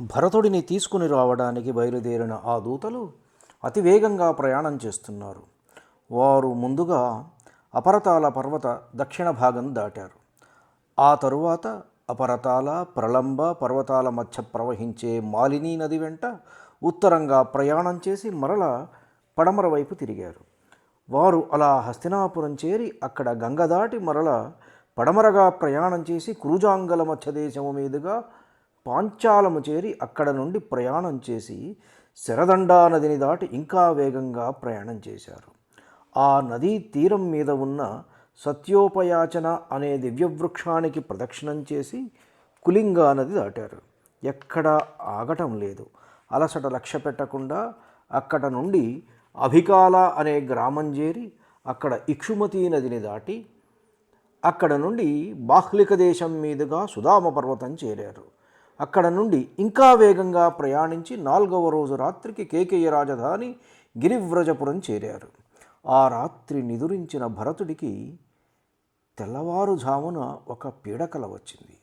భరతుడిని తీసుకుని రావడానికి బయలుదేరిన ఆ దూతలు అతివేగంగా ప్రయాణం చేస్తున్నారు. వారు ముందుగా అపరతాల పర్వత దక్షిణ భాగం దాటారు. ఆ తరువాత అపరతాల ప్రళంబ పర్వతాల మధ్య ప్రవహించే మాలినీ నది వెంట ఉత్తరంగా ప్రయాణం చేసి మరల పడమర వైపు తిరిగారు. వారు అలా హస్తినాపురం చేరి అక్కడ గంగ దాటి మరల పడమరగా ప్రయాణం చేసి కురుజాంగల మధ్య దేశము మీదుగా పాంచాలము చేరి అక్కడ నుండి ప్రయాణం చేసి శరదండా నదిని దాటి ఇంకా వేగంగా ప్రయాణం చేశారు. ఆ నదీ తీరం మీద ఉన్న సత్యోపయాచన అనే దివ్యవృక్షానికి ప్రదక్షిణం చేసి కులింగా నది దాటారు. ఎక్కడా ఆగటం లేదు. అలసట లక్ష్య పెట్టకుండా అక్కడ నుండి అభికాల అనే గ్రామం చేరి అక్కడ ఇక్షుమతి నదిని దాటి అక్కడ నుండి బాహ్లిక దేశం మీదుగా సుధామ పర్వతం చేరారు. అక్కడ నుండి ఇంకా వేగంగా ప్రయాణించి నాలుగవ రోజు రాత్రికి కేకేయ రాజధాని గిరివ్రజపురం చేరారు. ఆ రాత్రి నిదురించిన భరతుడికి తెల్లవారుజామున ఒక పీడకల వచ్చింది.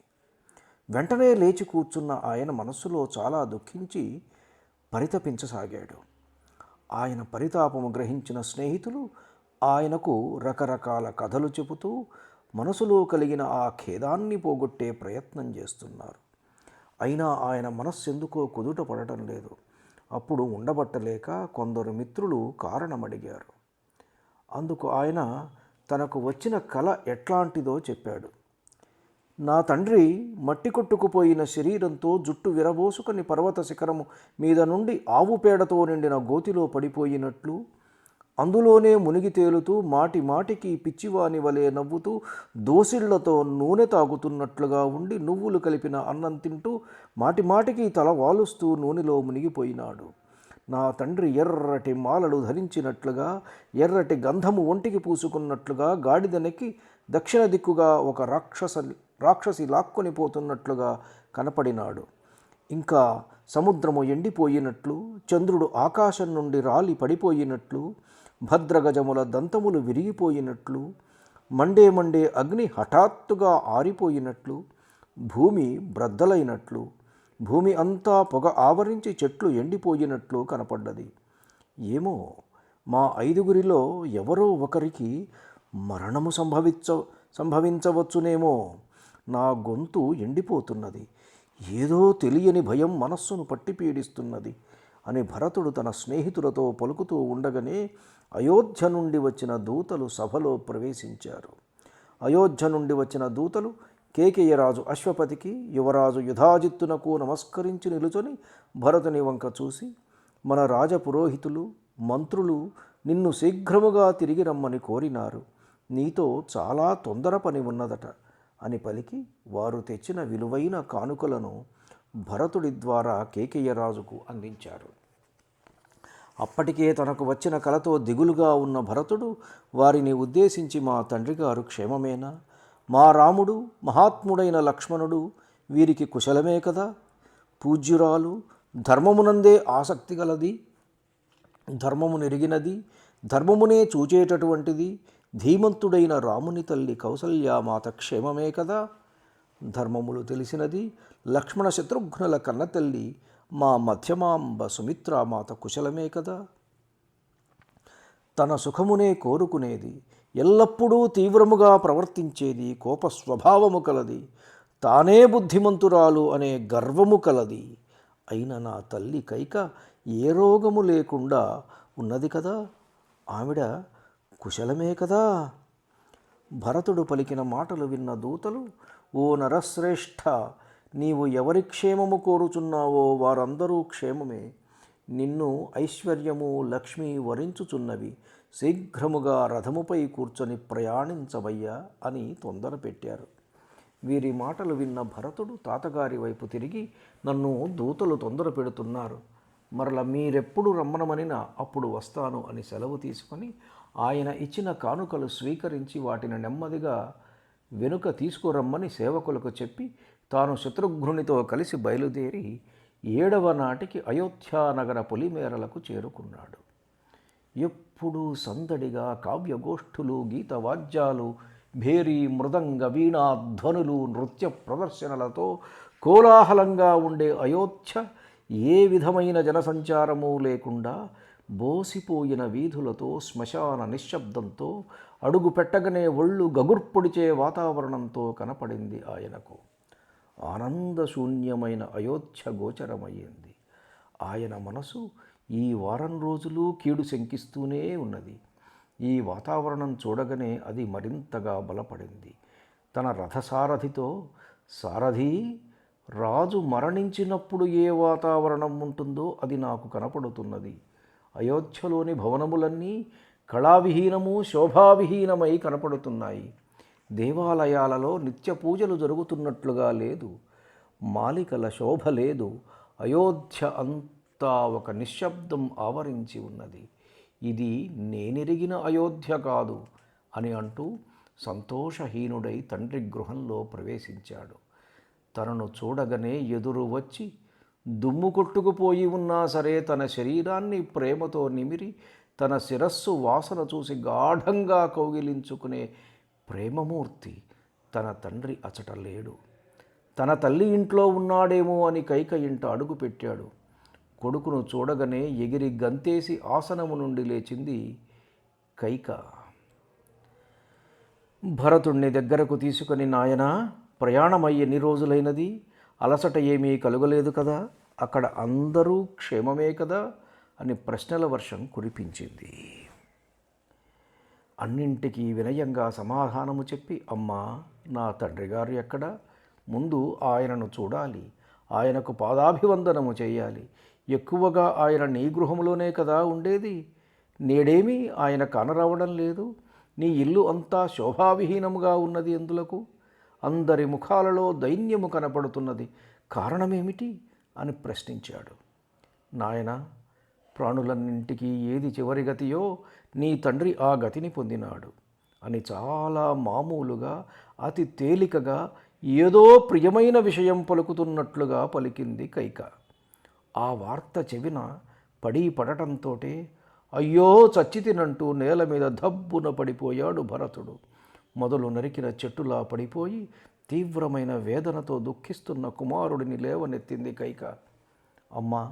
వెంటనే లేచి కూర్చున్న ఆయన మనస్సులో చాలా దుఃఖించి పరితపించసాగాడు. ఆయన పరితాపము గ్రహించిన స్నేహితులు ఆయనకు రకరకాల కథలు చెబుతూ మనసులో కలిగిన ఆ ఖేదాన్ని పోగొట్టే ప్రయత్నం చేస్తున్నారు. అయినా ఆయన మనస్సు ఎందుకో కుదుట పడటం లేదు. అప్పుడు ఉండబట్టలేక కొందరు మిత్రులు కారణమడిగారు. అందుకు ఆయన తనకు వచ్చిన కళ ఎట్లాంటిదో చెప్పాడు. నా తండ్రి మట్టి కొట్టుకుపోయిన శరీరంతో జుట్టు విరబోసుకొని పర్వత శిఖరము మీద నుండి ఆవు పేడతో నిండిన గోతిలో పడిపోయినట్లు అందులోనే మునిగి తేలుతూ మాటి మాటికి పిచ్చివాని వలె నవ్వుతూ దోసిళ్ళతో నూనె తాగుతున్నట్లుగా ఉండి నువ్వులు కలిపిన అన్నం తింటూ మాటి మాటికి తల వాలుస్తూ నూనెలో మునిగిపోయినాడు. నా తండ్రి ఎర్రటి మాలలు ధరించినట్లుగా ఎర్రటి గంధము ఒంటికి పూసుకున్నట్లుగా గాడిదనెక్కి దక్షిణ దిక్కుగా ఒక రాక్షస రాక్షసి లాక్కొని పోతున్నట్లుగా కనపడినాడు. ఇంకా సముద్రము ఎండిపోయినట్లు చంద్రుడు ఆకాశం నుండి రాలి పడిపోయినట్లు భద్రగజముల దంతములు విరిగిపోయినట్లు మండే మండే అగ్ని హఠాత్తుగా ఆరిపోయినట్లు భూమి బ్రద్దలైనట్లు భూమి అంతా పొగ ఆవరించి చెట్లు ఎండిపోయినట్లు కనపడ్డది. ఏమో మా ఐదుగురిలో ఎవరో ఒకరికి మరణము సంభవించ సంభవించవచ్చునేమో నా గొంతు ఎండిపోతున్నది. ఏదో తెలియని భయం మనస్సును పట్టి పీడిస్తున్నది అని భరతుడు తన స్నేహితులతో పలుకుతూ ఉండగానే అయోధ్య నుండి వచ్చిన దూతలు సభలో ప్రవేశించారు. అయోధ్య నుండి వచ్చిన దూతలు కేకేయరాజు అశ్వపతికి యువరాజు యుధాజిత్తునకు నమస్కరించి నిలుచొని భరతుని వంక చూసి మన రాజపురోహితులు మంత్రులు నిన్ను శీఘ్రముగా తిరిగి రమ్మని కోరినారు. నీతో చాలా తొందర పని ఉన్నదట అని పలికి వారు తెచ్చిన విలువైన కానుకలను భరతుడి ద్వారా కేకేయరాజుకు అందించారు. అప్పటికే తనకు వచ్చిన కలతో దిగులుగా ఉన్న భరతుడు వారిని ఉద్దేశించి మా తండ్రి గారు క్షేమమేనా? మా రాముడు మహాత్ముడైన లక్ష్మణుడు వీరికి కుశలమే కదా? పూజ్యురాలు ధర్మమునందే ఆసక్తి గలది. ధర్మము నెరిగినది ధర్మమునే చూచేటటువంటిది. ధీమంతుడైన రాముని తల్లి కౌసల్యామాత క్షేమమే కదా? ధర్మములు తెలిసినది లక్ష్మణ శత్రుఘ్నుల కన్నతల్లి మా మధ్యమాంబ సుమిత్రామాత కుశలమే కదా? తన సుఖమునే కోరుకునేది ఎల్లప్పుడూ తీవ్రముగా ప్రవర్తించేది కోప స్వభావము కలది తానే బుద్ధిమంతురాలు అనే గర్వము కలది. అయిన నా తల్లి కైక ఏ రోగము లేకుండా ఉన్నది కదా? ఆవిడ కుశలమే కదా? భరతుడు పలికిన మాటలు విన్న దూతలు ఓ నరశ్రేష్ఠ నీవు ఎవరి క్షేమము కోరుచున్నావో వారందరూ క్షేమమే. నిన్ను ఐశ్వర్యము లక్ష్మి వరించుచున్నవి. శీఘ్రముగా రథముపై కూర్చొని ప్రయాణించవయ్యా అని తొందర పెట్టారు. వీరి మాటలు విన్న భరతుడు తాతగారి వైపు తిరిగి నన్ను దూతలు తొందర పెడుతున్నారు. మరల మీరెప్పుడు రమ్మనమనినా అప్పుడు వస్తాను అని సెలవు తీసుకొని ఆయన ఇచ్చిన కానుకలు స్వీకరించి వాటిని నెమ్మదిగా వెనుక తీసుకురమ్మని సేవకులకు చెప్పి తాను శత్రుఘ్నునితో కలిసి బయలుదేరి ఏడవ నాటికి అయోధ్యానగర పొలిమేరలకు చేరుకున్నాడు. ఎప్పుడూ సందడిగా కావ్యగోష్ఠులు గీతవాద్యాలు భేరీ మృదంగ వీణా ధ్వనులు నృత్య ప్రదర్శనలతో కోలాహలంగా ఉండే అయోధ్య ఏ విధమైన జనసంచారము లేకుండా బోసిపోయిన వీధులతో శ్మశాన నిశ్శబ్దంతో అడుగు పెట్టగనే ఒళ్ళు గగుర్పొడిచే వాతావరణంతో కనపడింది ఆయనకు. ఆనందశూన్యమైన అయోధ్య గోచరమయ్యింది. ఆయన మనసు ఈ వారం రోజులు కీడు శంకిస్తూనే ఉన్నది. ఈ వాతావరణం చూడగానే అది మరింతగా బలపడింది. తన రథసారథితో సారథి రాజు మరణించినప్పుడు ఏ వాతావరణం ఉంటుందో అది నాకు కనపడుతున్నది. అయోధ్యలోని భవనములన్నీ కళావిహీనము శోభావిహీనమై కనపడుతున్నాయి. దేవాలయాలలో నిత్య పూజలు జరుగుతున్నట్లుగా లేదు. మాలికల శోభ లేదు. అయోధ్య అంతా ఒక నిశ్శబ్దం ఆవరించి ఉన్నది. ఇది నేనెరిగిన అయోధ్య కాదు అని అంటూ సంతోషహీనుడై తండ్రి గృహంలో ప్రవేశించాడు. తనను చూడగానే ఎదురు వచ్చి దుమ్ము కొట్టుకుపోయి ఉన్నా సరే తన శరీరాన్ని ప్రేమతో నిమిరి తన శిరస్సు వాసన చూసి గాఢంగా కౌగిలించుకునే ప్రేమమూర్తి తన తండ్రి అచట లేడు. తన తల్లి ఇంట్లో ఉన్నాడేమో అని కైక ఇంట అడుగు పెట్టాడు. కొడుకును చూడగానే ఎగిరి గంతేసి ఆసనము నుండి లేచింది కైక. భరతుణ్ణి దగ్గరకు తీసుకుని నాయన ప్రయాణమై ఎన్ని రోజులైనది? అలసట ఏమీ కలుగలేదు కదా? అక్కడ అందరూ క్షేమమే కదా? అని ప్రశ్నల వర్షం కురిపించింది. అన్నింటికీ వినయంగా సమాధానము చెప్పి అమ్మా నా తండ్రి గారు ఎక్కడ? ముందు ఆయనను చూడాలి. ఆయనకు పాదాభివందనము చేయాలి. ఎక్కువగా ఆయన నీ గృహంలోనే కదా ఉండేది? నేడేమీ ఆయన కానరావడం లేదు. నీ ఇల్లు అంతా శోభావిహీనముగా ఉన్నది ఎందులకు? అందరి ముఖాలలో దైన్యము కనపడుతున్నది. కారణమేమిటి? అని ప్రశ్నించాడు. నాయన ప్రాణులన్నింటికీ ఏది చివరి గతియో నీ తండ్రి ఆ గతిని పొందినాడు. అని చాలా మామూలుగా అతి తేలికగా ఏదో ప్రియమైన విషయం పలుకుతున్నట్లుగా పలికింది కైక. ఆ వార్త చెవిన పడి పడటంతో అయ్యో చచ్చితినంటూ నేల మీద దబ్బున పడిపోయాడు భరతుడు. మొదలు నరికిన చెట్టులా పడిపోయి తీవ్రమైన వేదనతో దుఃఖిస్తున్న కుమారుడిని లేవనెత్తింది కైక. అమ్మా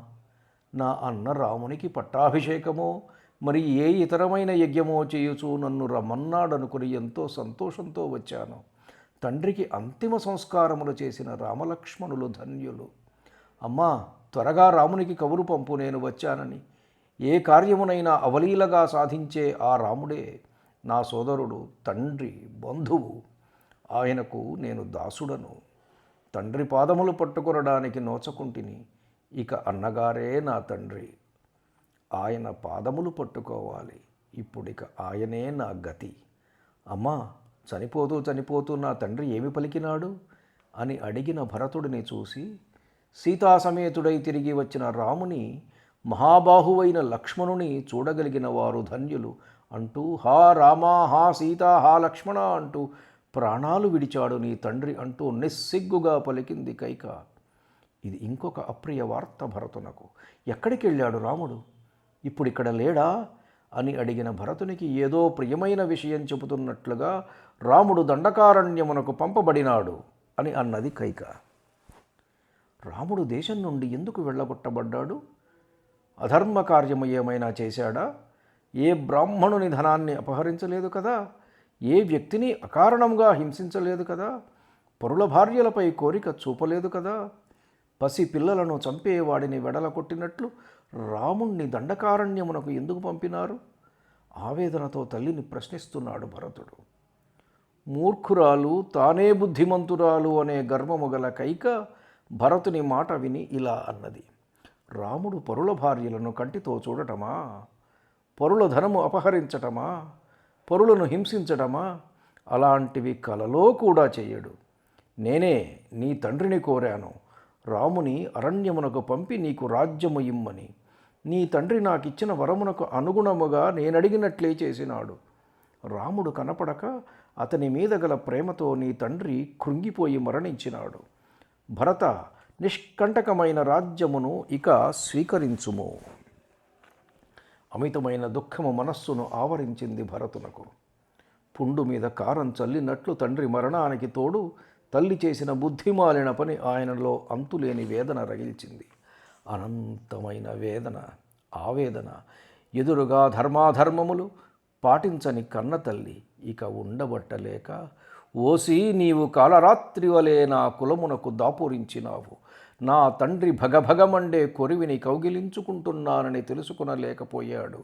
నా అన్న రామునికి పట్టాభిషేకమో మరి ఏ ఇతరమైన యజ్ఞమో చేయుచు నన్ను రమ్మన్నాడనుకుని ఎంతో సంతోషంతో వచ్చాను. తండ్రికి అంతిమ సంస్కారములు చేసిన రామలక్ష్మణులు ధన్యులు. అమ్మా త్వరగా రామునికి కబురు పంపు నేను వచ్చానని. ఏ కార్యమునైనా అవలీలగా సాధించే ఆ రాముడే నా సోదరుడు తండ్రి బంధువు. ఆయనకు నేను దాసుడను. తండ్రి పాదములు పట్టుకొనడానికి నోచకుంటిని. ఇక అన్నగారే నా తండ్రి. ఆయన పాదములు పట్టుకోవాలి. ఇప్పుడిక ఆయనే నా గతి. అమ్మా చనిపోతూ చనిపోతూ నా తండ్రి ఏమి పలికినాడు? అని అడిగిన భరతుడిని చూసి సీతాసమేతుడై తిరిగి వచ్చిన రాముని మహాబాహువైన లక్ష్మణుని చూడగలిగిన వారు ధన్యులు అంటూ హా రామా హా సీత హా లక్ష్మణ అంటూ ప్రాణాలు విడిచాడు నీ తండ్రి అంటూ నిస్సిగ్గుగా పలికింది కైక. ఇది ఇంకొక అప్రియ వార్త భరతునకు. ఎక్కడికి వెళ్ళాడు రాముడు? ఇప్పుడు ఇక్కడ లేడా? అని అడిగిన భరతునికి ఏదో ప్రియమైన విషయం చెబుతున్నట్లుగా రాముడు దండకారణ్యమునకు పంపబడినాడు అని అన్నది కైక. రాముడు దేశం నుండి ఎందుకు వెళ్ళగొట్టబడ్డాడు? అధర్మ కార్యము ఏమైనా చేశాడా? ఏ బ్రాహ్మణుని ధనాన్ని అపహరించలేదు కదా? ఏ వ్యక్తిని అకారణంగా హింసించలేదు కదా? పరుల భార్యలపై కోరిక చూపలేదు కదా? పసి పిల్లలను చంపేవాడిని వెడల కొట్టినట్లు రాముణ్ణి దండకారణ్యమునకు ఎందుకు పంపినారు? ఆవేదనతో తల్లిని ప్రశ్నిస్తున్నాడు భరతుడు. మూర్ఖురాలు తానే బుద్ధిమంతురాలు అనే గర్వము గల కైక భరతుని మాట విని ఇలా అన్నది. రాముడు పరుల భార్యలను కంటితో చూడటమా? పరుల ధనము అపహరించటమా? పరులను హింసించటమా? అలాంటివి కలలో కూడా చేయడు. నేనే నీ తండ్రిని కోరాను. రాముని అరణ్యమునకు పంపి నీకు రాజ్యము ఇమ్మని. నీ తండ్రి నాకిచ్చిన వరమునకు అనుగుణముగా నేనడిగినట్లే చేసినాడు. రాముడు కనపడక అతని మీద గల ప్రేమతో నీ తండ్రి కృంగిపోయి మరణించినాడు. భరత నిష్కంటకమైన రాజ్యమును ఇక స్వీకరించుము. అమితమైన దుఃఖము మనస్సును ఆవరించింది భరతునకు. పుండు మీద కారం చల్లినట్లు తండ్రి మరణానికి తోడు తల్లి చేసిన బుద్ధిమాలిన పని ఆయనలో అంతులేని వేదన రగిల్చింది. అనంతమైన వేదన ఆవేదన. ఎదురుగా ధర్మాధర్మములు పాటించని కన్న తల్లి ఇక ఉండబట్టలేక ఓసి నీవు కాలరాత్రి వలె నా కులమునకు దాపురించినావు. నా తండ్రి భగభగమండే కొరివిని కౌగిలించుకుంటున్నానని తెలుసుకునలేకపోయాడు.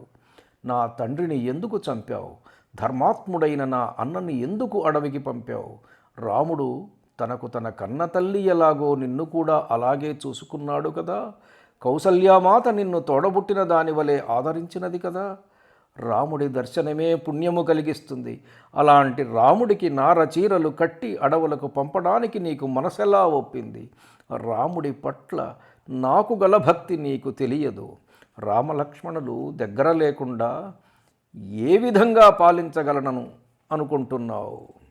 నా తండ్రిని ఎందుకు చంపావు? ధర్మాత్ముడైన నా అన్నని ఎందుకు అడవికి పంపావు? రాముడు తనకు తన కన్న తల్లి ఎలాగో నిన్ను కూడా అలాగే చూసుకున్నాడు కదా. కౌసల్యామాత నిన్ను తోడబుట్టిన దాని వలె ఆదరించినది కదా. రాముడి దర్శనమే పుణ్యము కలిగిస్తుంది. అలాంటి రాముడికి నార చీరలు కట్టి అడవులకు పంపడానికి నీకు మనసెలా ఒప్పింది? రాముడి పట్ల నాకు గల భక్తి నీకు తెలియదు. రామలక్ష్మణులు దగ్గర లేకుండా ఏ విధంగా పాలించగలనను అనుకుంటున్నావు?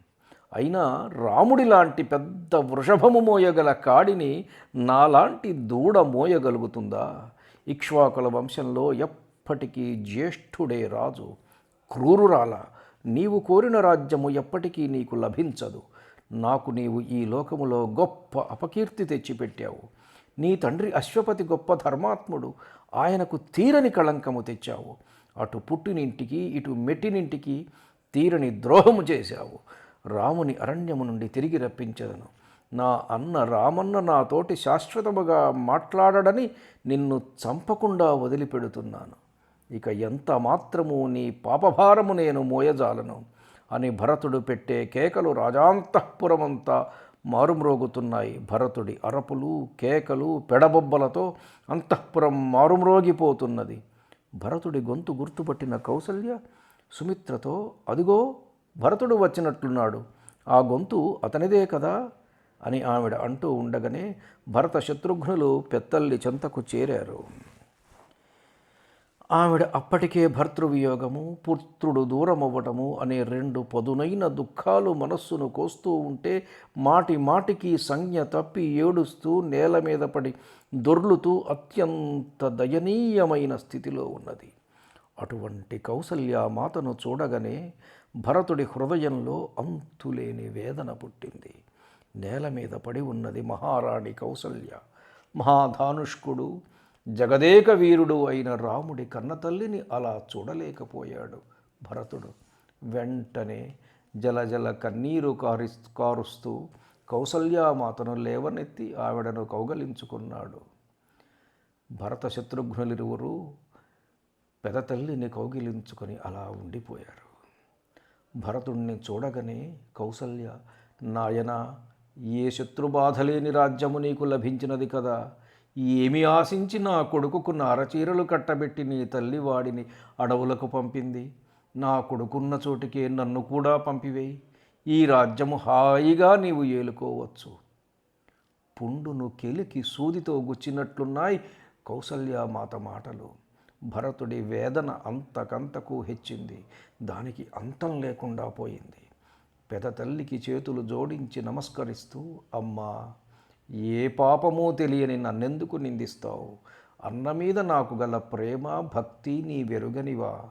అయినా రాముడి లాంటి పెద్ద వృషభము మోయగల కాడిని నాలాంటి దూడ మోయగలుగుతుందా? ఇక్ష్వాకుల వంశంలో ఎప్పటికీ జ్యేష్ఠుడే రాజు. క్రూరురాల నీవు కోరిన రాజ్యము ఎప్పటికీ నీకు లభించదు. నాకు నీవు ఈ లోకములో గొప్ప అపకీర్తి తెచ్చిపెట్టావు. నీ తండ్రి అశ్వపతి గొప్ప ధర్మాత్ముడు. ఆయనకు తీరని కళంకము తెచ్చావు. అటు పుట్టినింటికి ఇటు మెట్టినింటికి తీరని ద్రోహము చేశావు. రాముని అరణ్యము నుండి తిరిగి రప్పించదను. నా అన్న రామన్న నాతోటి శాశ్వతముగా మాట్లాడడని నిన్ను చంపకుండా వదిలిపెడుతున్నాను. ఇక ఎంత మాత్రము నీ పాపభారము నేను మోయజాలను? అని భరతుడు పెట్టే కేకలు రాజాంతఃపురమంతా మారుమ్రోగుతున్నాయి. భరతుడి అరపులు కేకలు పెడబొబ్బలతో అంతఃపురం మారుమ్రోగిపోతున్నది. భరతుడి గొంతు గుర్తుపట్టిన కౌసల్య సుమిత్రతో అదిగో భరతుడు వచ్చినట్లున్నాడు ఆ గొంతు అతనిదే కదా? అని ఆవిడ అంటూ ఉండగానే భరత శత్రుఘ్నులు పెత్తల్లి చెంతకు చేరారు. ఆవిడ అప్పటికే భర్తృవియోగము పుత్రుడు దూరమవ్వటము అనే రెండు పదునైన దుఃఖాలు మనస్సును కోస్తూ ఉంటే మాటి మాటికి సంజ్ఞ తప్పి ఏడుస్తూ నేల మీద పడి దొర్లుతూ అత్యంత దయనీయమైన స్థితిలో ఉన్నది. అటువంటి కౌసల్య మాతను చూడగానే భరతుడి హృదయంలో అంతులేని వేదన పుట్టింది. నేల మీద పడి ఉన్నది మహారాణి కౌసల్య. మహాధానుష్కుడు జగదేక వీరుడు అయిన రాముడి కన్నతల్లిని అలా చూడలేకపోయాడు భరతుడు. వెంటనే జలజల కన్నీరు కారి కారుస్తూ కౌసల్యామాతను లేవనెత్తి ఆవిడను కౌగలించుకున్నాడు. భరత శత్రుఘ్నులిరువురు పెదతల్లిని కౌగిలించుకొని అలా ఉండిపోయారు. భరతుణ్ణి చూడగానే కౌసల్య నాయన ఏ శత్రుబాధలేని రాజ్యము నీకు లభించినది కదా? ఏమి ఆశించి నా కొడుకుకు నారచీరలు కట్టబెట్టి నీ తల్లి వాడిని అడవులకు పంపింది? నా కొడుకున్న చోటికే నన్ను కూడా పంపివేయి. ఈ రాజ్యము హాయిగా నీవు ఏలుకోవచ్చు. పుండును కెలికి సూదితో గుచ్చినట్లున్నాయి కౌసల్య మాత మాటలు. భరతుడి వేదన అంతకంతకు హెచ్చింది. దానికి అంతం లేకుండా పోయింది. పెద తల్లికి చేతులు జోడించి నమస్కరిస్తూ అమ్మా ఏ పాపమూ తెలియని నన్నెందుకు నిందిస్తావు? అన్న మీద నాకు గల ప్రేమ భక్తి నీ వెరుగనివా?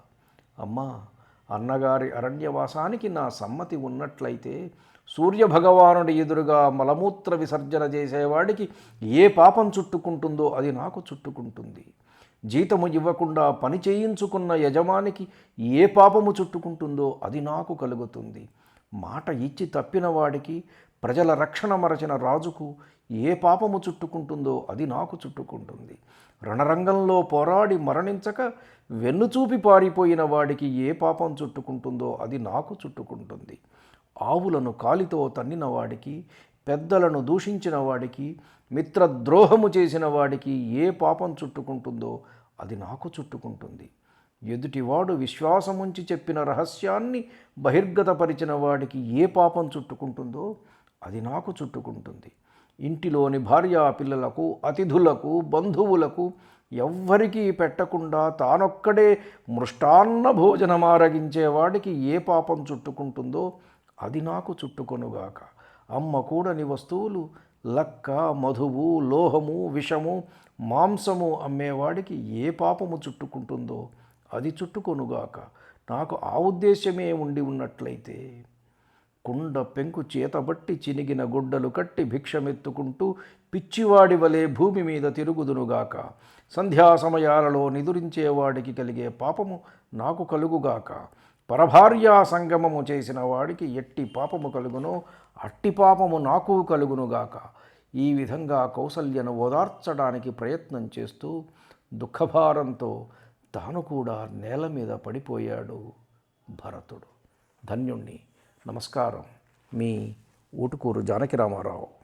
అమ్మా అన్నగారి అరణ్యవాసానికి నా సమ్మతి ఉన్నట్లయితే సూర్యభగవానుడి ఎదురుగా మలమూత్ర విసర్జన చేసేవాడికి ఏ పాపం చుట్టుకుంటుందో అది నాకు చుట్టుకుంటుంది. జీతము ఇవ్వకుండా పని చేయించుకున్న యజమానికి ఏ పాపము చుట్టుకుంటుందో అది నాకు కలుగుతుంది. మాట ఇచ్చి తప్పిన వాడికి ప్రజల రక్షణ మరచిన రాజుకు ఏ పాపము చుట్టుకుంటుందో అది నాకు చుట్టుకుంటుంది. రణరంగంలో పోరాడి మరణించక వెన్నుచూపి పారిపోయిన వాడికి ఏ పాపం చుట్టుకుంటుందో అది నాకు చుట్టుకుంటుంది. ఆవులను కాలితో తన్నిన వాడికి పెద్దలను దూషించిన వాడికి మిత్రద్రోహము చేసిన వాడికి ఏ పాపం చుట్టుకుంటుందో అది నాకు చుట్టుకుంటుంది. ఎదుటివాడు విశ్వాసముంచి చెప్పిన రహస్యాన్ని బహిర్గతపరిచిన వాడికి ఏ పాపం చుట్టుకుంటుందో అది నాకు చుట్టుకుంటుంది. ఇంటిలోని భార్యా పిల్లలకు అతిథులకు బంధువులకు ఎవ్వరికీ పెట్టకుండా తానొక్కడే మృష్టాన్న భోజనమారగించేవాడికి ఏ పాపం చుట్టుకుంటుందో అది నాకు చుట్టుకొనుగాక. అమ్మ కూడని వస్తువులు లక్క మధువు లోహము విషము మాంసము అమ్మేవాడికి ఏ పాపము చుట్టుకుంటుందో అది చుట్టుకొనుగాక. నాకు ఆ ఉద్దేశమే ఉండి ఉన్నట్లయితే కుండ పెంకు చేతబట్టి చినిగిన గుడ్డలు కట్టి భిక్షమెత్తుకుంటూ పిచ్చివాడి వలె భూమి మీద తిరుగుదునుగాక. సంధ్యా సమయాలలో నిదురించేవాడికి కలిగే పాపము నాకు కలుగుగాక. పరభార్యా సంగమము చేసిన వాడికి ఎట్టి పాపము కలుగునో అట్టి పాపము నాకు కలుగునుగాక. ఈ విధంగా కౌసల్యను ఓదార్చడానికి ప్రయత్నం చేస్తూ దుఃఖభారంతో తాను కూడా నేల మీద పడిపోయాడు భరతుడు. ధన్యుణ్ణి. నమస్కారం. మీ ఊటుకూరు జానకి రామారావు.